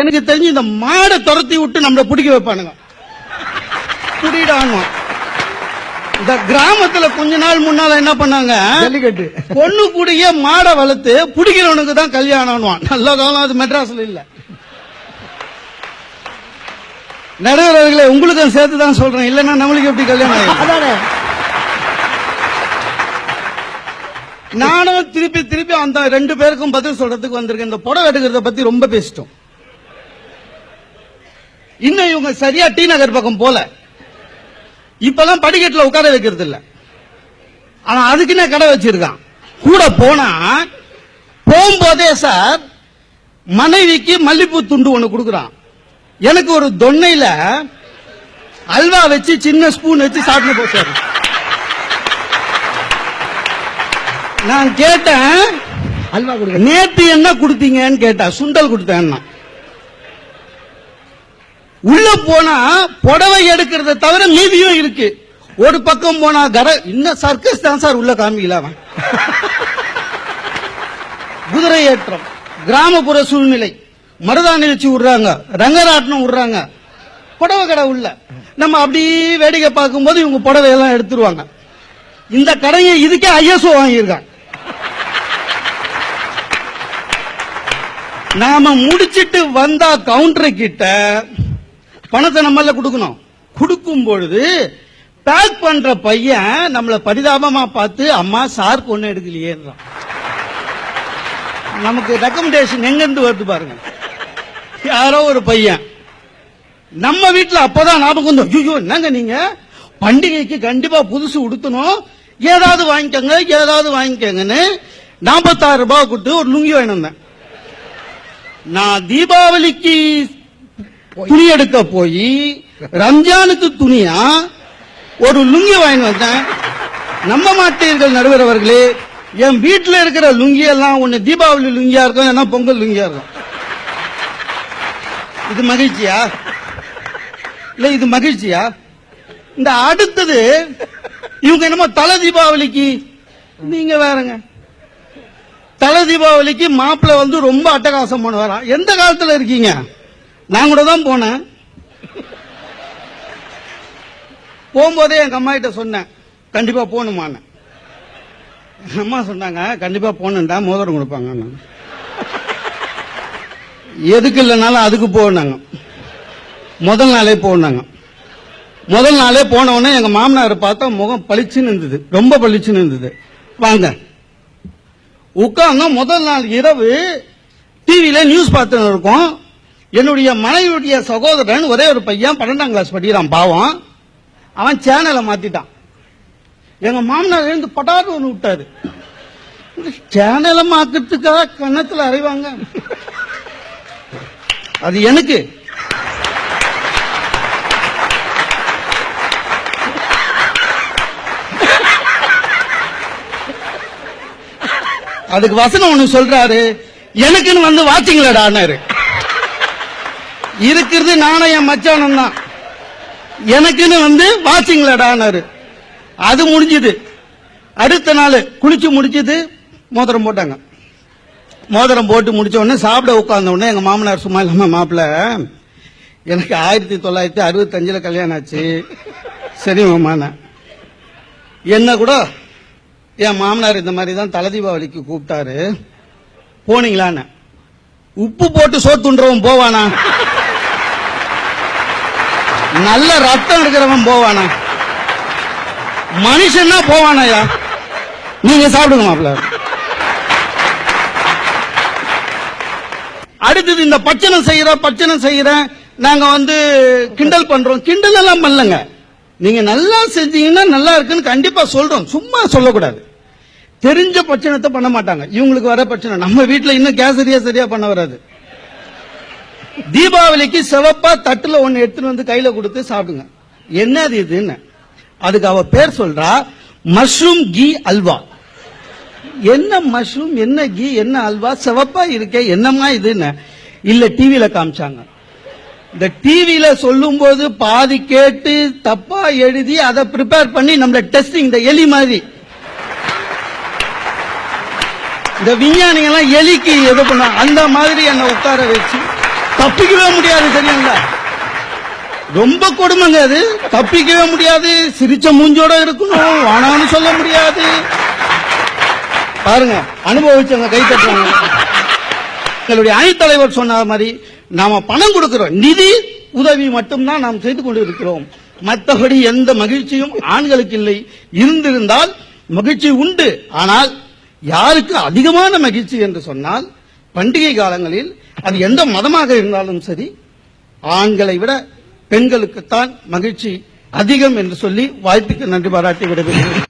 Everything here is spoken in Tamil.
எனக்கு தெரிஞ்சு இந்த மாடை துரத்தி விட்டு நம்மள பிடிக்க வைப்பானுங்க. புடிடானுவான் இந்த கிராமத்துல கொஞ்ச நாள் முன்னால என்ன பண்ணாங்க? ஜல்லிக்கட்டு. பொண்ணு கூடயே மாடை வளர்த்து பிடிக்கிறவனுக்கு தான் கல்யாணம்னுவான். நல்ல காலம் அது மெட்ராஸ்ல இல்ல. நடுவர்களே உங்களுக்கும் சேர்த்து தான் சொல்றேன். இல்லைன்னா நம்மளுக்கு எப்படி கல்யாணம் நானும் திருப்பி திருப்பி அந்த ரெண்டு பேருக்கும் பதில் சொல்றதுக்கு வந்திருக்கேன். இந்த புடவை எடுக்கிறத பத்தி ரொம்ப பேசிட்டோம். இன்னும் இவங்க சரியா டி நகர் பக்கம் போல. இப்பெல்லாம் படிக்கட்டுல உட்கார வைக்கிறது இல்ல. ஆனா அதுக்குன்னே கடை வச்சிருக்கான். கூட போனா போகும்போதே சார் மனைவிக்கு மல்லிப்பூ துண்டு ஒண்ணு கொடுக்குறான். எனக்கு ஒரு தொன்னையில அல்வா வச்சு சின்ன ஸ்பூன் வச்சு சாப்பிட்டு போ சார். நான் கேட்டேன் அல்வா கொடுங்க. நேத்து என்ன கொடுத்தீங்கன்னு கேட்டா சுண்டல் கொடுத்தேன்னா. உள்ள போனா புடவை எடுக்கிறத தவிர மீதியும் இருக்கு. ஒரு பக்கம் போனா கர இன்னும் சர்க்கஸ் தான் சார் உள்ள காமிக்கல அவன். குதிரை ஏற்றம் கிராமப்புற சூழ்நிலை. மருதா நிகழ்ச்சி விடுறாங்க ரங்கராட்டினம் விடுறாங்க. புடவை கடை உள்ள. நம்ம அப்படியே வேடிக்கை பார்க்கும்போது இவங்க புடவை எல்லாம் எடுத்துருவாங்க. இந்த கடையை இதுக்கே ஐஎஸ்ஓ வாங்கியிருக்காங்க. நாம முடிச்சிட்டு வந்தா கவுண்டர் கிட்ட பணத்தை நம்மள கொடுக்கணும். கொடுக்கும் பொழுது பேக் பண்ற பையன் நம்மள பரிதாபமா பார்த்து அம்மா சார் பொண்ணு எடுக்கலையேன்றான் நமக்கு ரெக்கமெண்டேஷன் எங்கிருந்து வருது பாருங்க. யாரோ ஒரு பையன் நம்ம வீட்டுல அப்பதான் ஞாபகம் வந்து ஐயோ என்னங்க நீங்க? பண்டிகைக்கு கண்டிப்பா புதுசு உடுத்தணும். ஏதாவது வாங்கிக்கோங்க ஏதாவது வாங்கிக்கோங்கன்னு நாற்பத்தாறு ரூபாய் கொடுத்து ஒரு லுங்கி வாங்கினேன். நான் தீபாவளிக்கு துணி எடுக்க போய் ரம்ஜானுக்கு துணியா ஒரு லுங்கி வாங்கி வந்தேன். நம்ப மாட்டீர்கள் நடுவர் அவர்களே என் வீட்டில் இருக்கிற லுங்கி எல்லாம் ஒண்ணு தீபாவளி லுங்கியா இருக்கும் ஏன்னா பொங்கல் லுங்கியா இருக்கும். இது மகிழ்ச்சியா? இல்ல இது மகிழ்ச்சியா? இந்த அடுத்தது இவங்க என்னமோ தலை தீபாவளிக்கு நீங்க வேறங்க. தலை தீபாவளிக்கு மாப்பிள்ளை வந்து ரொம்ப அட்டகாசம் பண்ணுவாராம். எந்த காலத்துல இருக்கீங்க? நான் கூட தான் போனேன். போகும்போதே எங்க அம்மா கிட்ட சொன்னேன் கண்டிப்பா போகணுமான்னு. எங்க அம்மா சொன்னாங்க கண்டிப்பா போகணுண்டா மோதிரம் கொடுப்பாங்க எதுக்கு இல்லைனாலும் அதுக்கு போனாங்க முதல் நாளே போனாங்க முதல் நாளே போன உடனே எங்க மாமனார் பார்த்தா முகம் பளிச்சுன்னு இருந்தது ரொம்ப பளிச்சுன்னு இருந்தது. வாங்க. உட்கார்ந்து முதல் நாள் இரவு டிவியில நியூஸ் பார்த்துன்னு இருக்கோம். என்னுடைய மனைவியுடைய சகோதரன் ஒரே ஒரு பையன் பன்னெண்டாம் கிளாஸ் படிக்கிறான் பாவம். அவன் சேனலை மாத்திட்டான். எங்க மாமனார் எழுந்து பட்டாட்டு ஒன்று விட்டாரு. சேனலை மாத்துறதுக்காக கன்னத்தில் அறைவாங்க. அது எனக்கு. அதுக்கு வசனம் ஒண்ணு சொல்றாரு. எனக்குன்னு வந்து வாச்சிங்களடான்னாரு. இருக்கிறது நானும் என் மச்சானும் தான். எனக்குன்னு வந்து வாச்சிங்களடான்னாரு அது முடிஞ்சது. அடுத்த நாள் குளிச்சு முடிச்சது மோதிரம் போட்டாங்க. மோதிரம் போட்டு முடிச்ச உடனே சாப்பிட உட்கார்ந்த உடனே எங்க மாமனார் சும்மா இல்லாம மாப்பிள்ள எனக்கு ஆயிரத்தி தொள்ளாயிரத்தி அறுபத்தஞ்சுல கல்யாணம் ஆச்சு. சரி மாமான என்ன கூட என் மாமனார் இந்த மாதிரி தான் தலை தீபாவளிக்கு கூப்பிட்டாரு. போனீங்களான்னு. உப்பு போட்டு சோத்துன்றவன் போவானா? நல்ல ரத்தம் இருக்கிறவன் போவானா? மனுஷன்னா போவானாயா? நீங்க சாப்பிடுங்க மாப்பிள்ள. அடுத்தது இந்த பச்சனம் செய்யற பச்சனம் செய்யற நாங்க வந்து கிண்டல் பண்றோம். கிண்டல் எல்லாம் பண்ணலங்க. நீங்க நல்லா செஞ்சீங்கன்னா நல்லா இருக்குன்னு கண்டிப்பா சொல்றோம். சும்மா சொல்லக்கூடாது. தெரிஞ்ச பிரச்சனத்தை பண்ண மாட்டாங்க. இவங்களுக்கு வர பிரச்சனை நம்ம வீட்டுல இன்னும் கேசரியா சரியா பண்ண வராது. தீபாவளிக்கு சிவப்பா தட்டுல ஒண்ணு எடுத்துட்டு வந்து கையில கொடுத்து சாப்பிடுங்க. என்னது இதுன்னு? அதுக்கு அவ பேர் சொல்றா மஷ்ரூம் கீ அல்வா. என்ன மஷ்ரூம் என்ன கீ என்ன அல்வா? சிவப்பா இருக்கே என்னம்மா இதுன்னு? இல்ல டிவியில காமிச்சாங்க. இந்த டிவியில சொல்லும் போது பாதி கேட்டு தப்பா எழுதி அதை ப்ரிப்பேர் பண்ணி நம்மள டெஸ்டிங் இந்த எலி மாதிரி. இந்த விஞ்ஞானிகள் எல்லாம் எலிக்கு எது பண்ண அந்த மாதிரி என்னை உட்கார வச்சு தப்பிக்கவே முடியாது சரிங்களா? ரொம்ப கொடுமைங்க அது. தப்பிக்கவே முடியாது. சிரிச்ச மூஞ்சோட இருக்கணும். வானான்னு சொல்ல முடியாது. பாருங்க அனுபவிச்சவங்க கை தட்டுறாங்க எங்களுடைய அணித்தலைவர் சொன்ன மாதிரி நாம பணம் கொடுக்கிறோம் நிதி உதவி மட்டும்தான் நாம் செய்து கொண்டு இருக்கிறோம் மற்றபடி எந்த மகிழ்ச்சியும் ஆண்களுக்கு இல்லை. இருந்திருந்தால் மகிழ்ச்சி உண்டு. ஆனால் யாருக்கு அதிகமான மகிழ்ச்சி என்று சொன்னால் பண்டிகை காலங்களில் அது எந்த மதமாக இருந்தாலும் சரி ஆண்களை விட பெண்களுக்குத்தான் மகிழ்ச்சி அதிகம் என்று சொல்லி வாய்ப்புக்கு நன்றி பாராட்டி விடைபெறுகிறேன்.